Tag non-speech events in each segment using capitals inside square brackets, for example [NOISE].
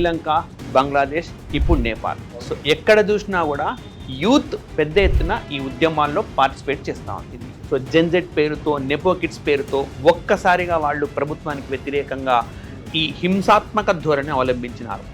శ్రీలంక బంగ్లాదేశ్ ఇప్పుడు నేపాల్. సో ఎక్కడ చూసినా కూడా యూత్ పెద్ద ఎత్తున ఈ ఉద్యమాల్లో పార్టిసిపేట్ చేస్తూ ఉంటుంది. సో జెన్జెట్ పేరుతో నెపో కిడ్స్ పేరుతో ఒక్కసారిగా వాళ్ళు ప్రభుత్వానికి వ్యతిరేకంగా ఈ హింసాత్మక ధోరణి అవలంబించినారు.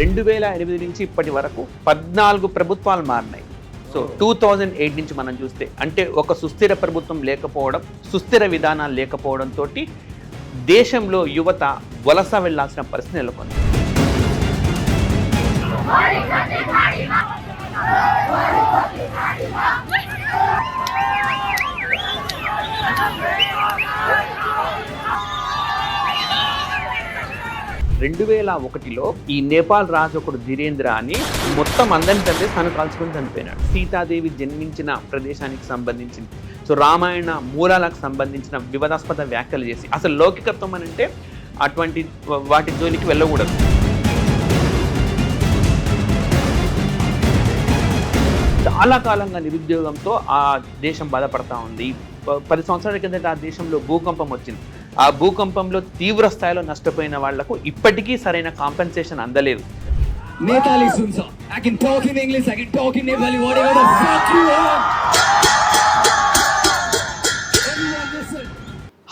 రెండు వేల ఎనిమిది నుంచి ఇప్పటి వరకు పద్నాలుగు ప్రభుత్వాలు మారినాయి. సో టూ థౌజండ్ ఎయిట్ నుంచి మనం చూస్తే అంటే ఒక సుస్థిర ప్రభుత్వం లేకపోవడం సుస్థిర విధానాలు లేకపోవడంతో దేశంలో యువత వలస వెళ్ళాల్సిన పరిస్థితి నెలకొంది. రెండు వేల ఒకటిలో ఈ నేపాల్ రాజు ఒకడు ధీరేంద్ర అని మొత్తం అందరిని చంపేసి తను కాల్చుకొని చనిపోయినాడు. సీతాదేవి జన్మించిన ప్రదేశానికి సంబంధించింది. సో రామాయణ మూలాలకు సంబంధించిన వివాదాస్పద వ్యాఖ్యలు చేసి అసలు లౌకికత్వం అని అంటే అటువంటి వాటి జోలికి వెళ్ళకూడదు. చాలా కాలంగా నిరుద్యోగంతో ఆ దేశం బాధపడతా ఉంది. పది సంవత్సరాల కిందట ఆ దేశంలో భూకంపం వచ్చింది. ఆ భూకంపంలో తీవ్ర స్థాయిలో నష్టపోయిన వాళ్ళకు ఇప్పటికీ సరైన కాంపెన్సేషన్ అందలేదు. నేతాలి talk in English talk in Nepali whatever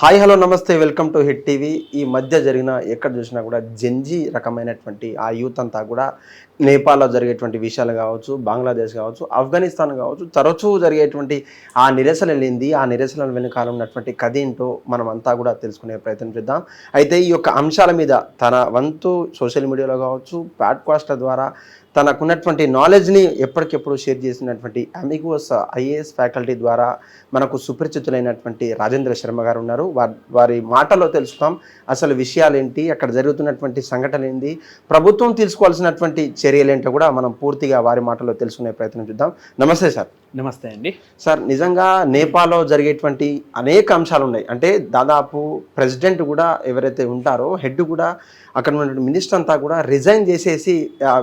hi hello namaste welcome to Hit TV. ఈ మధ్య జరిగిన ఎక్కడ చూసినా కూడా జెంజీ రకమైనటువంటి ఆ యూత్ అంతా కూడా నేపాల్లో జరిగేటువంటి విషయాలు కావచ్చు బంగ్లాదేశ్ కావచ్చు ఆఫ్ఘనిస్తాన్ కావచ్చు తరచూ జరిగేటువంటి ఆ నిరసన వెళ్ళింది ఆ నిరసన వెనుకాల ఉన్నటువంటి కథ ఏంటో మనం అంతా కూడా తెలుసుకునే ప్రయత్నం చేద్దాం. అయితే ఈ యొక్క అంశాల మీద తన వంతు సోషల్ మీడియాలో కావచ్చు పాడ్కాస్ట్ల ద్వారా తనకున్నటువంటి నాలెడ్జ్ని ఎప్పటికెప్పుడు షేర్ చేసినటువంటి అమిగోస్ ఐఏఎస్ ఫ్యాకల్టీ ద్వారా మనకు సుపరిచితులైనటువంటి రాజేంద్ర శర్మ గారు ఉన్నారు. వారి వారి మాటలో తెలుసుకుందాం. అసలు విషయాలు ఏంటి అక్కడ జరుగుతున్నటువంటి సంఘటన ఏంటి ప్రభుత్వం తీసుకోవాల్సినటువంటి చర్యలు ఏంటో కూడా మనం పూర్తిగా వారి మాటలో తెలుసుకునే ప్రయత్నం చేద్దాం. నమస్తే సార్. నమస్తే అండి. సార్ నిజంగా నేపాల్లో జరిగేటువంటి అనేక అంశాలు ఉన్నాయి అంటే దాదాపు ప్రెసిడెంట్ కూడా ఎవరైతే ఉంటారో హెడ్ కూడా అక్కడ ఉన్నటువంటి మినిస్టర్ అంతా కూడా రిజైన్ చేసేసి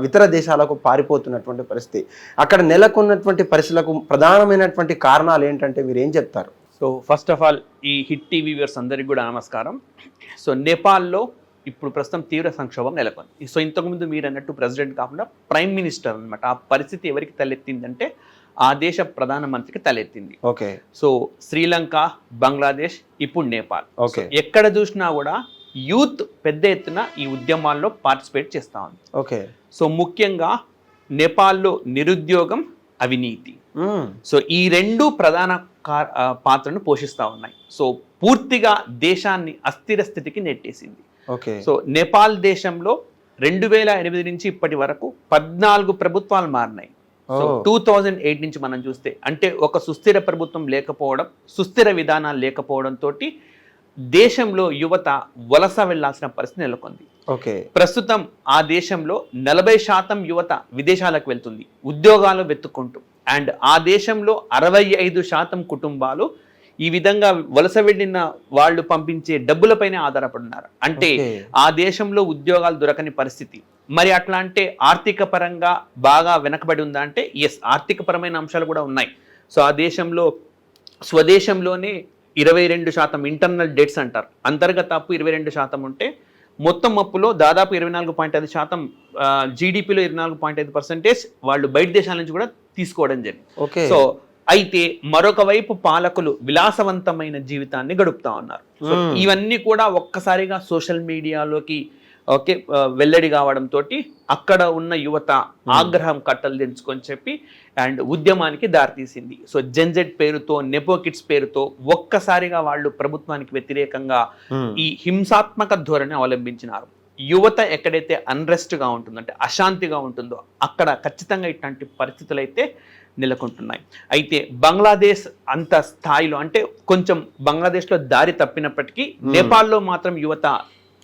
ఇతర దేశాలకు పారిపోతున్నటువంటి పరిస్థితి. అక్కడ నెలకొన్నటువంటి పరిస్థితులకు ప్రధానమైనటువంటి కారణాలు ఏంటంటే మీరు ఏం చెప్తారు? సో ఫస్ట్ ఆఫ్ ఆల్ ఈ హిట్ టీవీ వ్యూవర్స్ అందరికీ కూడా నమస్కారం. సో నేపాల్లో ఇప్పుడు ప్రస్తుతం తీవ్ర సంక్షోభం నెలకొంది. సో ఇంతకుముందు మీరు అన్నట్టు ప్రెసిడెంట్ కాకుండా ప్రైమ్ మినిస్టర్ అన్నమాట. ఆ పరిస్థితి ఎవరికి తలెత్తిందంటే ఆ దేశ ప్రధానమంత్రికి తలెత్తింది. ఓకే. సో శ్రీలంక బంగ్లాదేశ్ ఇప్పుడు నేపాల్. ఓకే. ఎక్కడ చూసినా కూడా యూత్ పెద్ద ఎత్తున ఈ ఉద్యమాల్లో పార్టిసిపేట్ చేస్తూ ఉంది. ఓకే. సో ముఖ్యంగా నేపాల్లో నిరుద్యోగం అవినీతి. సో ఈ రెండు ప్రధాన పాత్రను పోషిస్తూ ఉన్నాయి. సో పూర్తిగా దేశాన్ని అస్థిర స్థితికి నెట్టేసింది. ఓకే. సో నేపాల్ దేశంలో రెండు వేల ఎనిమిది నుంచి ఇప్పటి వరకు పద్నాలుగు ప్రభుత్వాలు మారినాయి. సో. టూ థౌజండ్ ఎయిట్ నుంచి మనం చూస్తే అంటే ఒక సుస్థిర ప్రభుత్వం లేకపోవడం సుస్థిర విధానాలు లేకపోవడంతో దేశంలో యువత వలస వెళ్ళాల్సిన పరిస్థితి నెలకొంది. ఓకే. ప్రస్తుతం ఆ దేశంలో నలభై శాతం యువత విదేశాలకు వెళ్తుంది ఉద్యోగాలు వెతుక్కుంటూ. అండ్ ఆ దేశంలో అరవై ఐదు శాతం కుటుంబాలు ఈ విధంగా వలస వెళ్ళిన వాళ్ళు పంపించే డబ్బులపైనే ఆధారపడున్నారు అంటే. ఆ దేశంలో ఉద్యోగాలు దొరకని పరిస్థితి. మరి అట్లా అంటే ఆర్థిక పరంగా బాగా వెనకబడి ఉందా అంటే ఎస్ ఆర్థిక పరమైన అంశాలు కూడా ఉన్నాయి. సో ఆ దేశంలో స్వదేశంలోనే ఇరవై రెండు శాతం ఇంటర్నల్ డెట్స్ అంటారు. అంతర్గత అప్పు ఇరవై రెండు శాతం ఉంటే మొత్తం అప్పులో దాదాపు ఇరవై నాలుగు పాయింట్ ఐదు శాతం జీడిపిలో ఇరవై నాలుగు పాయింట్ ఐదు పర్సెంటేజ్ వాళ్ళు బయట దేశాల నుంచి కూడా తీసుకోవడం జరిగింది. ఓకే. సో అయితే మరొక వైపు పాలకులు విలాసవంతమైన జీవితాన్ని గడుపుతా ఉన్నారు. ఇవన్నీ కూడా ఒక్కసారిగా సోషల్ మీడియాలోకి ఓకే వెల్లడి కావడంతో అక్కడ ఉన్న యువత ఆగ్రహం కట్టలు తెంచుకొని చెప్పి అండ్ ఉద్యమానికి దారితీసింది సో జెన్జెట్ పేరుతో నెపో కిడ్స్ పేరుతో ఒక్కసారిగా వాళ్ళు ప్రభుత్వానికి వ్యతిరేకంగా మ్మ్. ఈ హింసాత్మక ధోరణి అవలంబించినారు. యువత ఎక్కడైతే unrest గా ఉంటుందో అంటే అశాంతిగా ఉంటుందో అక్కడ ఖచ్చితంగా ఇట్లాంటి పరిస్థితులు అయితే నెలకొంటున్నాయి. అయితే బంగ్లాదేశ్ అంత స్థాయిలో అంటే కొంచెం బంగ్లాదేశ్లో దారి తప్పినప్పటికీ నేపాల్లో మాత్రం యువత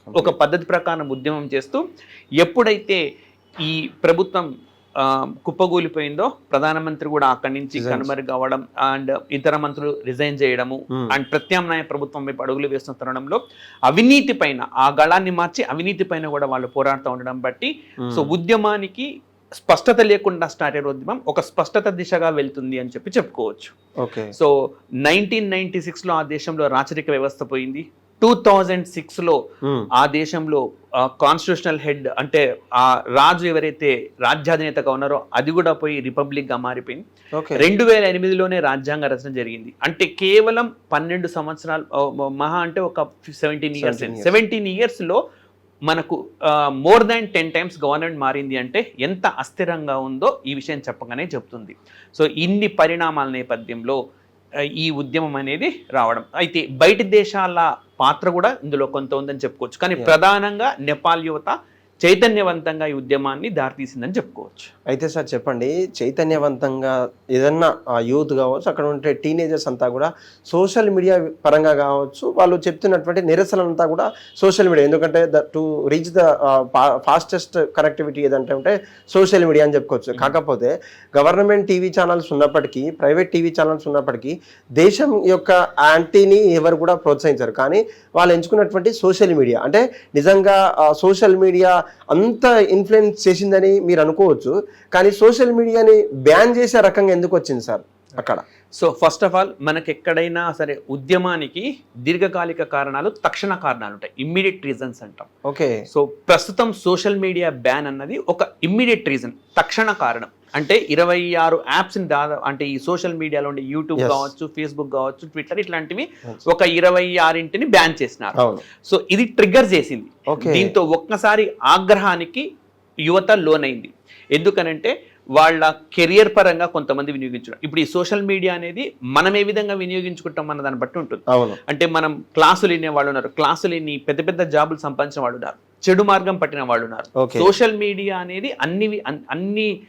ఒక పద్ధతి ప్రకారం ఉద్యమం చేస్తూ ఎప్పుడైతే ఈ ప్రభుత్వం ఆ, కుప్పగూలిపోయిందో ప్రధానమంత్రి కూడా అక్కడి నుంచి Resigns. కనుమరుగు అవ్వడం అండ్ ఇతర మంత్రులు రిజైన్ చేయడము Hmm. అండ్ ప్రత్యామ్నాయ ప్రభుత్వం వైపు అడుగులు వేస్తున్న తరుణంలో అవినీతి పైన ఆ గళాన్ని మార్చి అవినీతి పైన కూడా వాళ్ళు పోరాడుతూ ఉండడం బట్టి మ్మ్. సో ఉద్యమానికి స్పష్టత లేకుండా స్టార్ట్ అయిన ఉద్యమం ఒక స్పష్టత దిశగా వెళ్తుంది అని చెప్పి చెప్పుకోవచ్చు ఓకే సో నైన్టీన్ నైన్టీ సిక్స్లో ఆ దేశంలో రాచరిక వ్యవస్థ పోయింది టూ థౌజండ్ సిక్స్లో మ్మ్. ఆ దేశంలో కాన్స్టిట్యూషనల్ హెడ్ అంటే ఆ రాజు ఎవరైతే రాజ్యాధినేతగా ఉన్నారో అది కూడా పోయి రిపబ్లిక్గా మారిపోయింది. రెండు వేల ఎనిమిదిలోనే రాజ్యాంగ రచన జరిగింది. అంటే కేవలం పన్నెండు సంవత్సరాలు మహా అంటే ఒక సెవెంటీన్ ఇయర్స్ 17 years. సెవెంటీన్ ఇయర్స్లో మనకు more than ten times government మారింది అంటే ఎంత అస్థిరంగా ఉందో ఈ విషయం చెప్పగానే చెప్తుంది. సో ఇన్ని పరిణామాల నేపథ్యంలో ఈ ఉద్యమం అనేది రావడం అయితే బయట దేశాల పాత్ర కూడా ఇందులో కొంత ఉందని చెప్పుకోవచ్చు కానీ. ప్రధానంగా నేపాల్ యువత చైతన్యవంతంగా ఈ ఉద్యమాన్ని దారితీసిందని చెప్పుకోవచ్చు. అయితే సార్ చెప్పండి చైతన్యవంతంగా ఏదన్నా యూత్ కావచ్చు అక్కడ ఉండే టీనేజర్స్ అంతా కూడా సోషల్ మీడియా పరంగా కావచ్చు వాళ్ళు చెప్తున్నటువంటి నిరసనలంతా కూడా సోషల్ మీడియా. ఎందుకంటే the to reach the fastest connectivity ఏదంటే ఉంటే సోషల్ మీడియా అని చెప్పుకోవచ్చు. కాకపోతే గవర్నమెంట్ టీవీ ఛానల్స్ ఉన్నప్పటికీ ప్రైవేట్ టీవీ ఛానల్స్ ఉన్నప్పటికీ దేశం యొక్క యాంటీని ఎవరు కూడా ప్రోత్సహించారు. కానీ వాళ్ళు ఎంచుకున్నటువంటి సోషల్ మీడియా అంటే నిజంగా సోషల్ మీడియా అంత ఇన్ఫ్లుయెన్స్ చేసిందని మీరు అనుకోవచ్చు కానీ సోషల్ మీడియాని బ్యాన్ చేసే రకంగా ఎందుకు వచ్చింది సార్ అక్కడ? సో ఫస్ట్ ఆఫ్ ఆల్ మనకి ఎక్కడైనా సరే ఉద్యమానికి దీర్ఘకాలిక కారణాలు తక్షణ కారణాలు ఉంటాయి. ఇమ్మీడియట్ రీజన్స్ అంటాం. ఓకే సో ప్రస్తుతం సోషల్ మీడియా బ్యాన్ అన్నది ఒక ఇమ్మీడియట్ రీజన్ తక్షణ కారణం. అంటే ఇరవై ఆరు యాప్స్ దాదాపు అంటే ఈ సోషల్ మీడియాలో ఉండే యూట్యూబ్. కావచ్చు ఫేస్బుక్ కావచ్చు ట్విట్టర్ ఇట్లాంటివి. ఒక ఇరవై ఆరింటిని బ్యాన్ చేసినారు. సో ఇది ట్రిగ్గర్ చేసింది. దీంతో ఒక్కసారి ఆగ్రహానికి యువత లోనైంది. ఎందుకనంటే వాళ్ళ కెరియర్ పరంగా కొంతమంది వినియోగించడం. ఇప్పుడు ఈ సోషల్ మీడియా అనేది మనం ఏ విధంగా వినియోగించుకుంటాం అన్న దాన్ని బట్టి ఉంటుంది. అంటే మనం క్లాసులు వినే వాళ్ళు ఉన్నారు. క్లాసులు విని పెద్ద పెద్ద జాబులు సంపాదించిన వాళ్ళు ఉన్నారు. చెడు మార్గం పట్టిన వాళ్ళు ఉన్నారు. సోషల్ మీడియా అనేది అన్ని అన్- అన్ని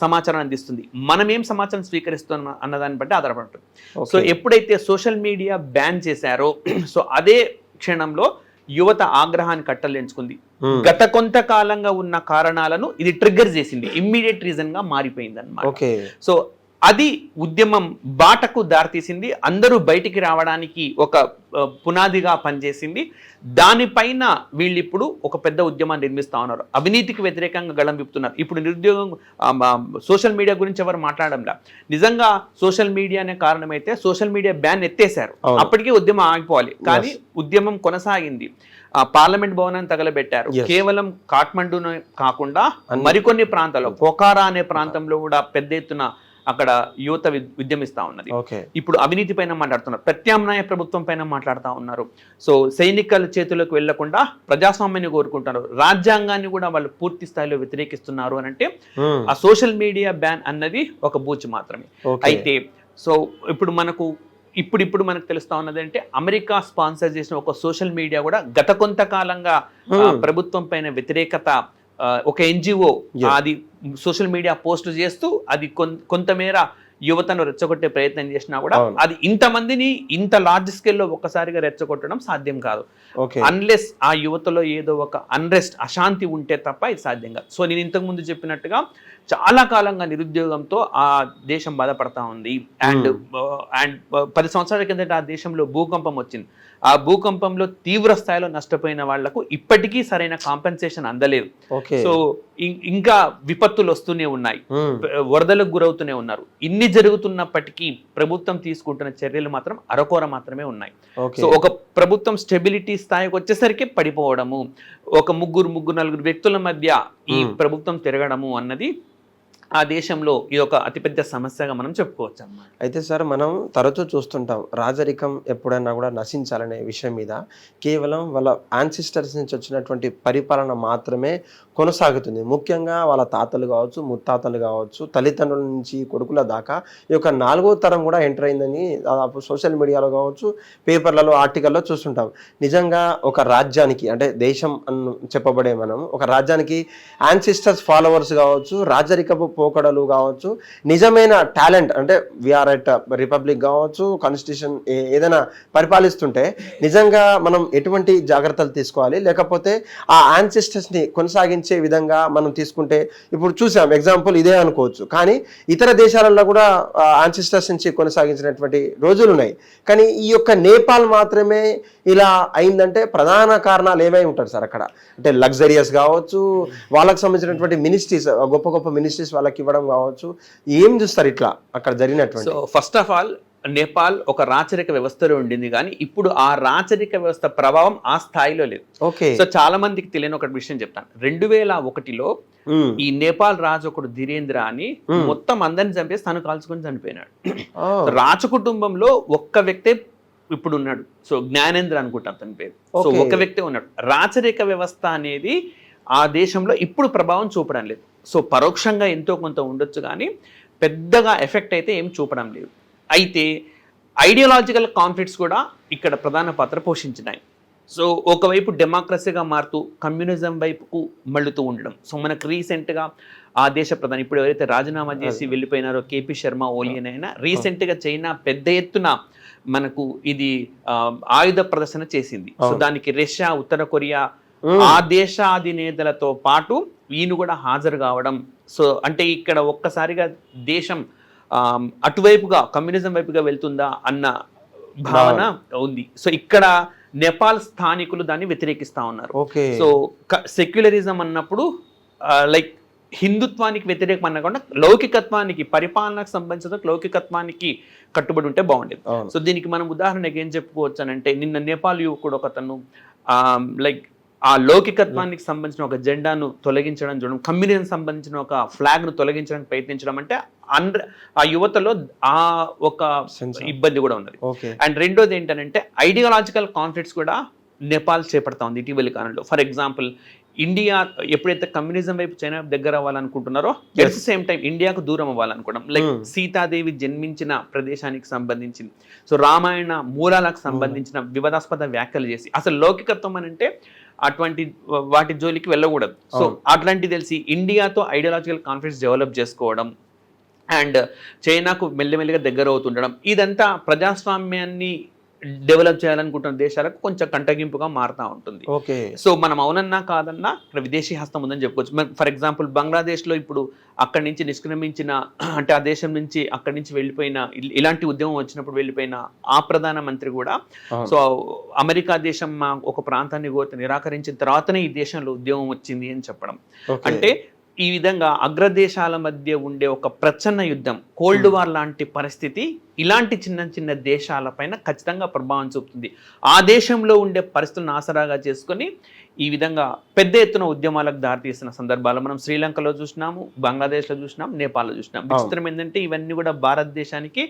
సమాచారం అందిస్తుంది. మనం ఏం సమాచారం స్వీకరిస్తున్నాం అన్న దాన్ని బట్టి ఆధారపడి ఉంటుంది. సో. ఎప్పుడైతే సోషల్ మీడియా బ్యాన్ చేశారో [CLEARS THROAT] సో అదే క్షణంలో యువత ఆగ్రహాన్ని కట్టలేంచుకుంది. గత కొంతకాలంగా ఉన్న కారణాలను ఇది ట్రిగ్గర్ చేసింది. ఇమ్మీడియట్ రీజన్గా మారిపోయింది అనమాట సో అది ఉద్యమం బాటకు దారితీసింది. అందరూ బయటికి రావడానికి ఒక పునాదిగా పనిచేసింది. దానిపైన వీళ్ళు ఇప్పుడు ఒక పెద్ద ఉద్యమాన్ని నిర్మిస్తా ఉన్నారు. అవినీతికి వ్యతిరేకంగా గళం విప్పుతున్నారు. ఇప్పుడు నిరుద్యోగం సోషల్ మీడియా గురించి ఎవరు మాట్లాడంలా? నిజంగా సోషల్ మీడియానే కారణమైతే సోషల్ మీడియా బ్యాన్ ఎత్తేసారు. అప్పటికే ఉద్యమం ఆగిపోవాలి. కానీ ఉద్యమం కొనసాగింది. పార్లమెంట్ భవనాన్ని తగలబెట్టారు. కేవలం కాఠ్మండూనే కాకుండా మరికొన్ని ప్రాంతాల్లో పొకారా అనే ప్రాంతంలో కూడా పెద్ద ఎత్తున అక్కడ యువత ఉద్యమిస్తా ఉన్నది. ఇప్పుడు అవినీతి పైన మాట్లాడుతున్నారు. ప్రత్యామ్నాయ ప్రభుత్వం పైన మాట్లాడుతూ ఉన్నారు. సో సైనికుల చేతులకు వెళ్ళకుండా ప్రజాస్వామ్యాన్ని కోరుకుంటున్నారు. రాజ్యాంగాన్ని కూడా వాళ్ళు పూర్తి స్థాయిలో వ్యతిరేకిస్తున్నారు అని అంటే Hmm. ఆ సోషల్ మీడియా బ్యాన్ అన్నది ఒక బూచి మాత్రమే. అయితే సో ఇప్పుడు మనకు ఇప్పుడు ఇప్పుడు మనకు తెలుస్తా ఉన్నది అంటే అమెరికా స్పాన్సర్ చేసిన ఒక సోషల్ మీడియా కూడా గత కొంతకాలంగా. ప్రభుత్వం పైన వ్యతిరేకత ఒక ఎన్జిఓ. అది సోషల్ మీడియా పోస్ట్ చేస్తూ అది కొంతమేర యువతను రెచ్చగొట్టే ప్రయత్నం చేసినా కూడా. అది ఇంతమందిని ఇంత లార్జ్ స్కేల్లో ఒక్కసారిగా రెచ్చగొట్టడం సాధ్యం కాదు. అన్లెస్ ఆ యువతలో ఏదో ఒక అన్రెస్ట్ అశాంతి ఉంటే తప్ప ఇది సాధ్యం కాదు. సో నేను ఇంతకు ముందు చెప్పినట్టుగా చాలా కాలంగా నిరుద్యోగంతో ఆ దేశం బాధపడతా ఉంది. అండ్ అండ్ పది సంవత్సరాల కిందట ఆ దేశంలో భూకంపం వచ్చింది. ఆ భూకంపంలో తీవ్ర స్థాయిలో నష్టపోయిన వాళ్ళకు ఇప్పటికీ సరైన కాంపెన్సేషన్ అందలేదు. సో ఇంకా విపత్తులు వస్తూనే ఉన్నాయి. వరదలకు గురవుతూనే ఉన్నారు. ఇన్ని జరుగుతున్నప్పటికీ ప్రభుత్వం తీసుకుంటున్న చర్యలు మాత్రం అరకొర మాత్రమే ఉన్నాయి. సో ఒక ప్రభుత్వం స్టెబిలిటీ స్థాయికి వచ్చేసరికి పడిపోవడము ఒక ముగ్గురు ముగ్గురు నలుగురు వ్యక్తుల మధ్య ఈ. ప్రభుత్వం తిరగడము అన్నది ఆ దేశంలో ఇది ఒక అతిపెద్ద సమస్యగా మనం చెప్పుకోవచ్చు అయితే సార్ మనం తరచూ చూస్తుంటాం రాజరికం ఎప్పుడైనా కూడా నశించాలనే విషయం మీద. కేవలం వాళ్ళ యాన్సిస్టర్స్ నుంచి వచ్చినటువంటి పరిపాలన మాత్రమే కొనసాగుతుంది. ముఖ్యంగా వాళ్ళ తాతలు కావచ్చు ముత్తాతలు కావచ్చు తల్లిదండ్రుల నుంచి కొడుకుల దాకా ఈ యొక్క నాలుగో తరం కూడా ఎంటర్ అయిందని దాదాపు సోషల్ మీడియాలో కావచ్చు పేపర్లలో ఆర్టికల్లో చూస్తుంటాం. నిజంగా ఒక రాజ్యానికి అంటే దేశం అని చెప్పబడే మనం ఒక రాజ్యానికి యాన్సిస్టర్స్ ఫాలోవర్స్ కావచ్చు రాజరికపు పోకడలు కావచ్చు. నిజమైన టాలెంట్ అంటే విఆర్ ఎట్ రిపబ్లిక్ కావచ్చు కాన్స్టిట్యూషన్ ఏదైనా పరిపాలిస్తుంటే నిజంగా మనం ఎటువంటి జాగ్రత్తలు తీసుకోవాలి? లేకపోతే ఆ ancestors కొనసాగించే విధంగా మనం తీసుకుంటే ఇప్పుడు చూసాం ఎగ్జాంపుల్ ఇదే అనుకోవచ్చు. కానీ ఇతర దేశాలలో కూడా ఆన్సిస్టర్స్ నుంచి కొనసాగించినటువంటి రోజులు ఉన్నాయి. కానీ ఈ యొక్క నేపాల్ మాత్రమే ఇలా అయిందంటే ప్రధాన కారణాలు ఏమై ఉంటారు సార్ అక్కడ? అంటే లగ్జరియస్ కావచ్చు వాళ్ళకి సంబంధించినటువంటి మినిస్ట్రీస్ గొప్ప గొప్ప మినిస్ట్రీస్ వాళ్ళకి ఇవ్వడం కావచ్చు. ఏం చూస్తారు ఇట్లా? అక్కడ జరిగినటువంటి so first of all Nepal ఒక రాచరిక వ్యవస్థలో ఉండింది కానీ ఇప్పుడు ఆ రాచరిక వ్యవస్థ ప్రభావం ఆ స్థాయిలో లేదు. ఓకే. సో చాలా మందికి తెలియని ఒక విషయం చెప్తాను. రెండు వేల ఒకటిలో. ఈ నేపాల్ రాజు ఒకడు ధీరేంద్ర అని మొత్తం అందరిని చంపేసి తను కాల్చుకొని చనిపోయినాడు. రాజ కుటుంబంలో ఒక్క వ్యక్తే ఇప్పుడు ఉన్నాడు. సో జ్ఞానేంద్ర అనుకుంటా అతని పేరు. సో. ఒక వ్యక్తే ఉన్నాడు. రాచరిక వ్యవస్థ అనేది ఆ దేశంలో ఇప్పుడు ప్రభావం చూపడం లేదు. సో పరోక్షంగా ఎంతో కొంత ఉండొచ్చు కానీ పెద్దగా ఎఫెక్ట్ అయితే ఏం చూపడం లేదు. అయితే ఐడియాలజికల్ కాన్ఫ్లిక్ట్స్ కూడా ఇక్కడ ప్రధాన పాత్ర పోషించినాయి. సో ఒకవైపు డెమోక్రసీగా మారుతూ కమ్యూనిజం వైపుకు మళ్ళుతూ ఉండడం. సో మనకు రీసెంట్గా ఆ దేశ ప్రధాని ఇప్పుడు ఎవరైతే రాజీనామా చేసి వెళ్ళిపోయినారో కేపీ శర్మ ఓలీ అని అయినా రీసెంట్గా చైనా పెద్ద ఎత్తున మనకు ఇది ఆయుధ ప్రదర్శన చేసింది. సో. దానికి రష్యా ఉత్తర కొరియా. ఆ దేశాధినేతలతో పాటు ఈయన కూడా హాజరు కావడం. సో అంటే ఇక్కడ ఒక్కసారిగా దేశం ఆ, అటువైపుగా కమ్యూనిజం వైపుగా వెళ్తుందా అన్న భావన ఉంది. సో ఇక్కడ నేపాల్ స్థానికులు దాన్ని వ్యతిరేకిస్తా ఉన్నారు. సో సెక్యులరిజం అన్నప్పుడు లైక్ హిందుత్వానికి వ్యతిరేకం అనకుండా లౌకికత్వానికి పరిపాలనకు సంబంధించిన లౌకికత్వానికి కట్టుబడి ఉంటే బాగుండేది. సో దీనికి మనం ఉదాహరణకి ఏం చెప్పుకోవచ్చు అంటే నిన్న నేపాల్ యువకుడు ఒకతను లైక్ ఆ లౌకికత్వానికి సంబంధించిన ఒక జెండాను తొలగించడం చూడడం కమ్యూనిజం సంబంధించిన ఒక ఫ్లాగ్ను తొలగించడానికి ప్రయత్నించడం అంటే అండ్ర ఆ యువతలో ఆ ఒక. ఇబ్బంది కూడా ఉన్నది. అండ్ రెండోది ఏంటంటే ఐడియాలజికల్ కాన్ఫ్లిక్ట్స్ కూడా నేపాల్ చేపడతా ఉంది ఇటీవలి కాలంలో. ఫర్ ఎగ్జాంపుల్ ఇండియా ఎప్పుడైతే కమ్యూనిజం వైపు చైనా దగ్గర అవ్వాలనుకుంటున్నారో ఎట్ ద సేమ్ టైం ఇండియాకు దూరం అవ్వాలనుకోవడం. Like Hmm. సీతాదేవి జన్మించిన ప్రదేశానికి సంబంధించింది. సో రామాయణ మూలాలకు సంబంధించిన వివాదాస్పద వ్యాఖ్యలు చేసి అసలు లౌకికత్వం అని అంటే అటువంటి వాటి జోలికి వెళ్ళకూడదు సో. అట్లాంటి తెలిసి ఇండియాతో ఐడియాలజికల్ కాన్ఫ్లిక్ట్స్ డెవలప్ చేసుకోవడం అండ్ చైనాకు మెల్లిమెల్లిగా దగ్గర అవుతుండడం ఇదంతా ప్రజాస్వామ్యాన్ని డెవలప్ చేయాలనుకుంటున్న దేశాలకు కొంచెం కంటగింపుగా మారుతూ ఉంటుంది. ఓకే. సో మనం అవునన్నా కాదన్నా ఇక్కడ విదేశీ హస్తం ఉందని చెప్పుకోవచ్చు ఫర్ ఎగ్జాంపుల్ బంగ్లాదేశ్లో ఇప్పుడు అక్కడి నుంచి నిష్క్రమించిన అంటే ఆ దేశం నుంచి అక్కడి నుంచి వెళ్ళిపోయిన ఇల్- ఇలాంటి ఉద్యమం వచ్చినప్పుడు వెళ్ళిపోయిన ఆ ప్రధాన మంత్రి కూడా. సో అమెరికా దేశం మా ఒక ప్రాంతాన్ని కోరి నిరాకరించిన తర్వాతనే ఈ దేశంలో ఉద్యమం వచ్చింది అని చెప్పడం. అంటే ఈ విధంగా అగ్రదేశాల మధ్య ఉండే ఒక ప్రచన్న యుద్ధం కోల్డ్ వార్ లాంటి పరిస్థితి ఇలాంటి చిన్న చిన్న దేశాలపైన ఖచ్చితంగా ప్రభావం చూపుతుంది. ఆ దేశంలో ఉండే పరిస్థితులను ఆసరాగా చేసుకొని ఈ విధంగా పెద్ద ఎత్తున ఉద్యమాలకు దారితీసిన సందర్భాలు మనం శ్రీలంకలో చూసినాము బంగ్లాదేశ్లో చూసినాం నేపాల్లో చూసినాం. విచిత్రం ఏంటంటే ఇవన్నీ కూడా భారతదేశానికి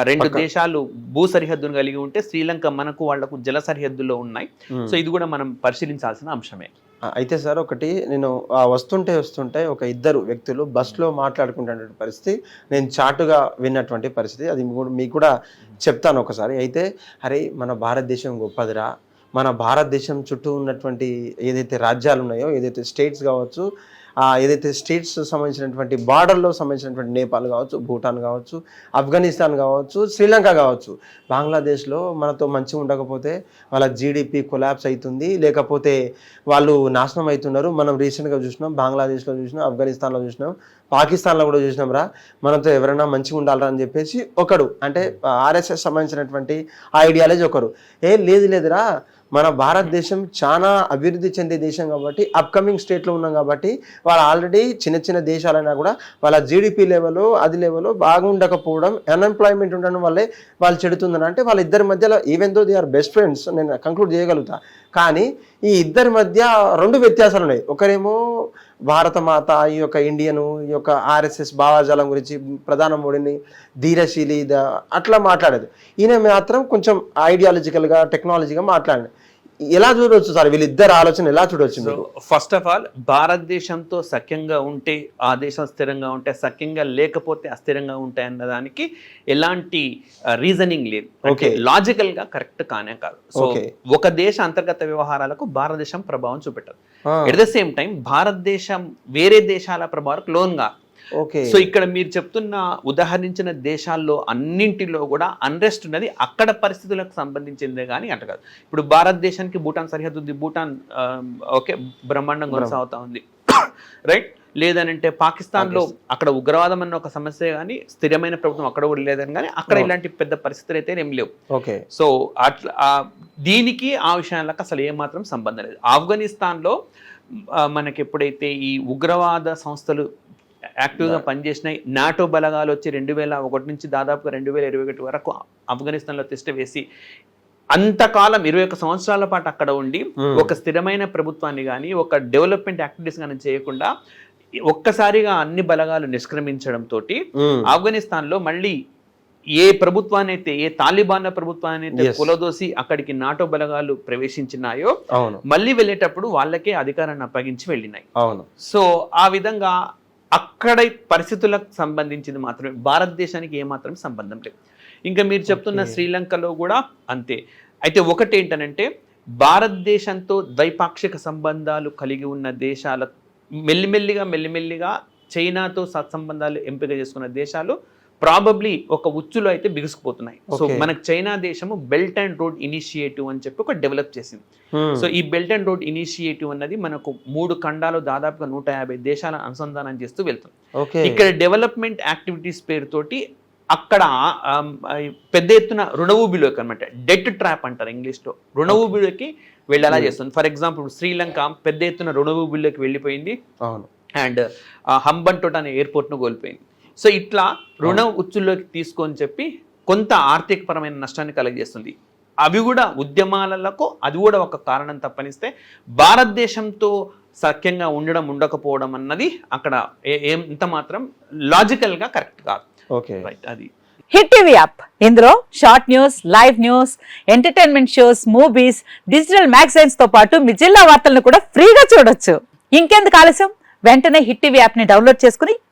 రెండు. దేశాలు భూ సరిహద్దును కలిగి ఉంటే శ్రీలంక మనకు వాళ్ళకు జల సరిహద్దులో ఉన్నాయి. సో ఇది కూడా మనం పరిశీలించాల్సిన అంశమే అయితే సార్ ఒకటి నేను ఆ వస్తుంటే వస్తుంటే ఒక ఇద్దరు వ్యక్తులు బస్సులో మాట్లాడుకుంటున్న పరిస్థితి నేను చాటుగా విన్నటువంటి పరిస్థితి అది మీకు- కూడా చెప్తాను ఒకసారి అయితే అరే మన భారతదేశం గొప్పదిరా మన భారతదేశం చుట్టూ ఉన్నటువంటి ఏదైతే రాజ్యాలు ఉన్నాయో ఏదైతే స్టేట్స్ కావచ్చు ఏదైతే స్టేట్స్ సంబంధించినటువంటి బార్డర్లో సంబంధించినటువంటి నేపాల్ కావచ్చు భూటాన్ కావచ్చు ఆఫ్ఘనిస్తాన్ కావచ్చు శ్రీలంక కావచ్చు బంగ్లాదేశ్లో మనతో మంచిగా ఉండకపోతే వాళ్ళ జీడిపి కొలాబ్స్ అవుతుంది. లేకపోతే వాళ్ళు నాశనం అవుతున్నారు. మనం రీసెంట్గా చూసినాం బంగ్లాదేశ్లో చూసినాం ఆఫ్ఘనిస్తాన్లో చూసినాం పాకిస్తాన్లో కూడా చూసినాం రా. మనతో ఎవరైనా మంచిగా ఉండాలరా అని చెప్పేసి ఒకడు అంటే ఆర్ఎస్ఎస్ సంబంధించినటువంటి ఐడియాలజీ ఒకరు. ఏ లేదు లేదురా. మన భారతదేశం చాలా అభివృద్ధి చెందే దేశం కాబట్టి అప్కమింగ్ స్టేట్లో ఉన్నాం కాబట్టి వాళ్ళు ఆల్రెడీ చిన్న చిన్న దేశాలైనా కూడా వాళ్ళ జీడిపి లెవెల్ అది లెవెల్ బాగుండకపోవడం అన్ఎంప్లాయ్మెంట్ ఉండడం వల్లే వాళ్ళు చెడుతుందని అంటే వాళ్ళ ఇద్దరి మధ్యలో even though they are best friends నేను కంక్లూడ్ చేయగలుగుతా. కానీ ఈ ఇద్దరి మధ్య రెండు వ్యత్యాసాలు ఉన్నాయి. ఒకరేమో భారత మాత ఈ యొక్క ఇండియను ఈ యొక్క ఆర్ఎస్ఎస్ భావాజాలం గురించి ప్రధాన మోడీని ధీరశీలి అట్లా మాట్లాడేది. ఈయన మాత్రం కొంచెం ఐడియాలజికల్గా టెక్నాలజీగా మాట్లాడండి ఎలా చూడవచ్చు సార్? వీళ్ళిద్దరు ఆలోచన ఎలా చూడవచ్చు ఫస్ట్ ఆఫ్ ఆల్ భారతదేశంతో సఖ్యంగా ఉంటే ఆ దేశం స్థిరంగా ఉంటే సఖ్యంగా లేకపోతే అస్థిరంగా ఉంటాయి అన్న దానికి ఎలాంటి రీజనింగ్ లేదు. Okay. లాజికల్గా కరెక్ట్ కానే కాదు. సో. ఒక దేశ అంతర్గత వ్యవహారాలకు భారతదేశం ప్రభావం చూపెట్టదు. ఎట్ ద సేమ్ టైం భారతదేశం వేరే దేశాల ప్రభావాలకు లోన్గా ఓకే సో ఇక్కడ మీరు చెప్తున్న ఉదాహరించిన దేశాల్లో అన్నింటిలో కూడా అన్రెస్ట్ ఉన్నది. అక్కడ పరిస్థితులకు సంబంధించిందే కానీ అంట కాదు. ఇప్పుడు భారతదేశానికి భూటాన్ సరిహద్దు ఉంది. భూటాన్ ఓకే బ్రహ్మాండం కొనసాగుతా ఉంది. [COUGHS] రైట్ లేదనంటే పాకిస్తాన్లో అక్కడ ఉగ్రవాదం అన్న ఒక సమస్య కానీ స్థిరమైన ప్రభుత్వం అక్కడ కూడా లేదని కానీ అక్కడ. ఇలాంటి పెద్ద పరిస్థితులు అయితే ఏం లేవు. ఓకే. సో అట్లా దీనికి ఆ విషయాలకు అసలు ఏమాత్రం సంబంధం లేదు. ఆఫ్ఘనిస్తాన్లో మనకి ఎప్పుడైతే ఈ ఉగ్రవాద సంస్థలు యాక్టివ్గా పనిచేసినాయి నాటో బలగాలు వచ్చి రెండు వేల ఒకటి నుంచి దాదాపుగా రెండు వేల ఇరవై ఒకటి వరకు ఆఫ్ఘనిస్తాన్లో తిష్ట వేసి అంతకాలం ఇరవై ఒక్క సంవత్సరాల పాటు అక్కడ ఉండి. ఒక స్థిరమైన ప్రభుత్వాన్ని కానీ ఒక డెవలప్మెంట్ యాక్టివిటీస్ కానీ చేయకుండా ఒక్కసారిగా అన్ని బలగాలు నిష్క్రమించడంతో. ఆఫ్ఘనిస్తాన్లో మళ్ళీ ఏ ప్రభుత్వాన్ని అయితే ఏ తాలిబాన్ల ప్రభుత్వాన్ని అయితే Yes. కులదోసి అక్కడికి నాటో బలగాలు ప్రవేశించినాయో మళ్ళీ వెళ్ళేటప్పుడు వాళ్ళకే అధికారాన్ని అప్పగించి వెళ్ళినాయి అవును సో ఆ విధంగా అక్కడ పరిస్థితులకు సంబంధించింది మాత్రమే. భారతదేశానికి ఏమాత్రం సంబంధం లేదు. ఇంకా మీరు చెప్తున్న. శ్రీలంకలో కూడా అంతే. అయితే ఒకటి ఏంటనంటే భారతదేశంతో ద్వైపాక్షిక సంబంధాలు కలిగి ఉన్న దేశాల మెల్లిమెల్లిగా మెల్లిమెల్లిగా చైనాతో సత్సంబంధాలు ఎంపిక చేసుకున్న దేశాలు ప్రాబబ్లీ ఒక ఉచ్చులో అయితే బిగుసుకుపోతున్నాయి. సో. మనకు చైనా దేశము బెల్ట్ అండ్ రోడ్ ఇనిషియేటివ్ అని చెప్పి ఒక డెవలప్ చేసింది. సో ఈ బెల్ట్ అండ్ రోడ్ ఇనిషియేటివ్ అన్నది మనకు మూడు ఖండాలు దాదాపుగా నూట యాభై దేశాల అనుసంధానం చేస్తూ వెళ్తుంది. ఇక్కడ డెవలప్మెంట్ యాక్టివిటీస్ పేరుతోటి అక్కడ పెద్ద ఎత్తున రుణ ఊబిలోకి అనమాట డెట్ ట్రాప్ అంటారు ఇంగ్లీష్లో. రుణ ఊబిలోకి వెళ్ళేలా చేస్తుంది. ఫర్ ఎగ్జాంపుల్ శ్రీలంక పెద్ద ఎత్తున రుణ ఊబిలోకి వెళ్ళిపోయింది. అవును. అండ్ హంబన్టోట్ అనే ఎయిర్పోర్ట్ను కోల్పోయింది. సో ఇట్లా రుణ ఉచ్చుల్లోకి తీసుకొని చెప్పి కొంత ఆర్థికపరమైన నష్టాన్ని కలుగజేస్తుంది. అవి కూడా ఉద్యమాలకు అది కూడా ఒక కారణం తప్పనిస్తే భారతదేశంతో సఖ్యంగా ఉండడం ఉండకపోవడం అన్నది అక్కడ ఏ- ఏం ఇంత మాత్రం లాజికల్గా కరెక్ట్ కాదు. ఓకే. రైట్ అది. Hit TV app. ఇందులో short news live news entertainment shows movies digital మ్యాగజైన్స్తో పాటు మీ జిల్లా వార్తలను కూడా ఫ్రీగా చూడొచ్చు. ఇంకెందుకు ఆలస్యం? వెంటనే హిట్ టీవీ యాప్ని డౌన్లోడ్ చేసుకుని